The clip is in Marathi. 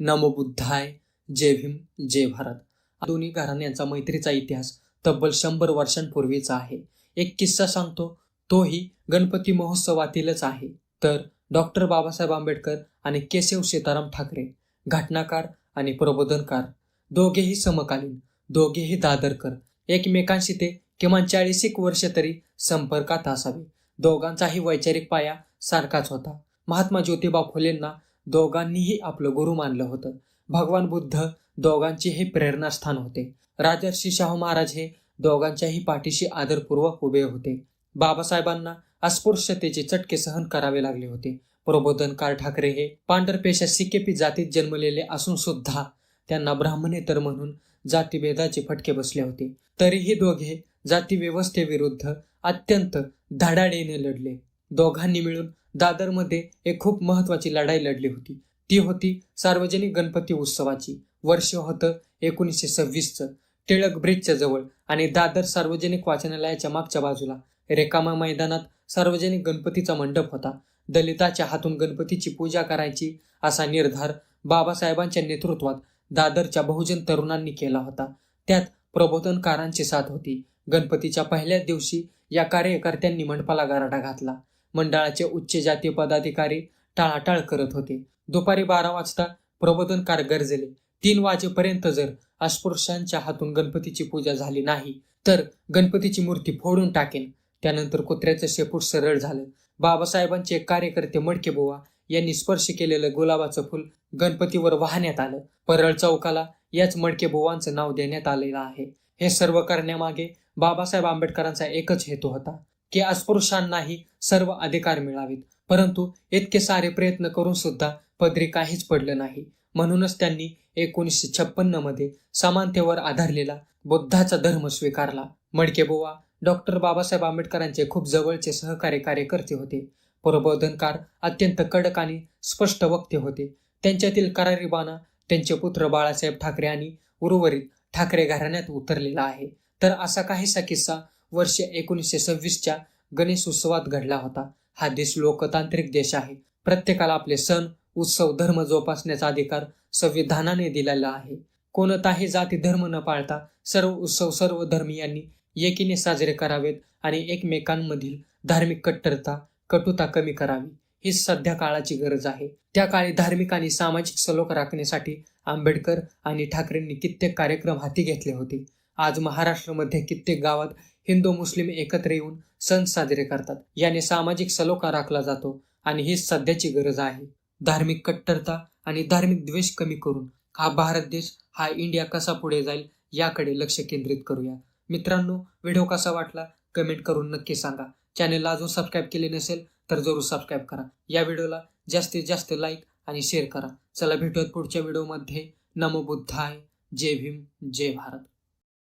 नमो बुद्धाय जय भीम जय भारत. दोन्ही घराण्यांचा मैत्रीचा इतिहास तब्बल शंभर वर्षांपूर्वीचा आहे. एक किस्सा सांगतो तोही गणपती महोत्सवातीलच आहे. तर डॉक्टर बाबासाहेब आंबेडकर आणि केशव सीताराम ठाकरे घटनाकार आणि प्रबोधनकार दोघेही समकालीन दोघेही दादरकर एकमेकांशी ते किमान चाळीस एक वर्ष तरी संपर्कात असावे. दोघांचाही वैचारिक पाया सारखाच होता. महात्मा ज्योतिबा फुलेंना दोघांनीही आपलं गुरु मानलं होतं. भगवान बुद्ध दोघांचे हे प्रेरणास्थान होते. राजर्षी शाहू महाराज हे दोघांच्याही पाठीशी आदरपूर्वक उभे होते. बाबासाहेबांना अस्पृश्यतेचे चटके सहन करावे लागले होते. प्रबोधनकार ठाकरे हे पांढरपेशा सिकेपी जातीत जन्मलेले असून सुद्धा त्यांना ब्राह्मणेतर म्हणून जातीभेदाचे फटके बसले होते. तरीही दोघे जातीव्यवस्थेविरुद्ध अत्यंत धडाडीने लढले. दोघांनी मिळून दादरमध्ये एक खूप महत्वाची लढाई लढली होती. ती होती सार्वजनिक गणपती उत्सवाची. वर्ष होतं एकोणीसशे सव्वीसचं. टिळक ब्रिजच्या जवळ आणि दादर सार्वजनिक वाचनालयाच्या मागच्या बाजूला रेकामा मैदानात सार्वजनिक गणपतीचा मंडप होता. दलिताच्या हातून गणपतीची पूजा करायची असा निर्धार बाबासाहेबांच्या नेतृत्वात दादरच्या बहुजन तरुणांनी केला होता. त्यात प्रबोधनकारांची साथ होती. गणपतीच्या पहिल्याच दिवशी या कार्यकर्त्यांनी मंडपाला गराडा घातला. मंडळाचे उच्च जातीय पदाधिकारी टाळाटाळ करत होते. दुपारी बारा वाजता प्रबोधनकार गरजले तीन वाजेपर्यंत जर अस्पृश्यांच्या हातून गणपतीची पूजा झाली नाही तर गणपतीची मूर्ती फोडून टाकेन. त्यानंतर कुत्र्याचं शेपूट सरळ झालं. बाबासाहेबांचे कार्यकर्ते मडके बुवा यांनी स्पर्श केलेलं गुलाबाचं फुल गणपतीवर वाहण्यात आलं. परळ चौकाला याच मडके बुवांचं नाव देण्यात आलेलं आहे. हे सर्व करण्यामागे बाबासाहेब आंबेडकरांचा एकच हेतू होता. की अस्पृश्यांनाही सर्व अधिकार मिळावेत. परंतु इतके सारे प्रयत्न करून सुद्धा पदरी काहीच पडलं नाही. म्हणूनच त्यांनी एकोणीसशे छप्पन्नमध्ये समानतेवर आधारलेला बुद्धाचा धर्म स्वीकारला. मडकेबुवा डॉक्टर बाबासाहेब आंबेडकरांचे खूप जवळचे सहकारी कार्यकर्ते होते. प्रबोधनकार अत्यंत कडक आणि स्पष्ट वक्ते होते. त्यांच्यातील करारीबाना त्यांचे पुत्र बाळासाहेब ठाकरे आणि उर्वरित ठाकरे घराण्यात उतरलेला आहे. तर असा काहीसा किस्सा वर्ष एकोणीसशे सव्वीसच्या गणेश उत्सवात घडला होता. हा देश लोकतांत्रिक देश आहे. प्रत्येकाला आपले सण उत्सव धर्म जोपासण्याचा अधिकार संविधानाने दिलेला आहे. कोणताही जाती धर्म न पाळता सर्व उत्सव सर्व धर्मीयांनी एकीने साजरे करावेत आणि एकमेकांमधील धार्मिक कट्टरता कटुता कमी करावी ही सध्या काळाची गरज आहे. त्या काळी धार्मिक आणि सामाजिक सलोख राखण्यासाठी आंबेडकर आणि ठाकरेंनी कित्येक कार्यक्रम हाती घेतले होते. आज महाराष्ट्रामध्ये कित्येक गावात हिंदू मुस्लिम एकत्र येऊन सण साजरे करतात. याने सामाजिक सलोखा राखला जातो आणि ही सध्याची गरज आहे. धार्मिक कट्टरता आणि धार्मिक द्वेष कमी करून हा भारत देश हा इंडिया कसा पुढे जाईल याकडे लक्ष केंद्रित करूया. मित्रांनो व्हिडिओ कसा वाटला कमेंट करून नक्की सांगा. चॅनेलला अजून सबस्क्राईब केले नसेल तर जरूर सबस्क्राईब करा. या व्हिडिओला जास्तीत जास्त लाईक आणि शेअर करा. चला भेटूयात पुढच्या व्हिडिओमध्ये. नमो बुद्धाय. जय भीम. जय भारत.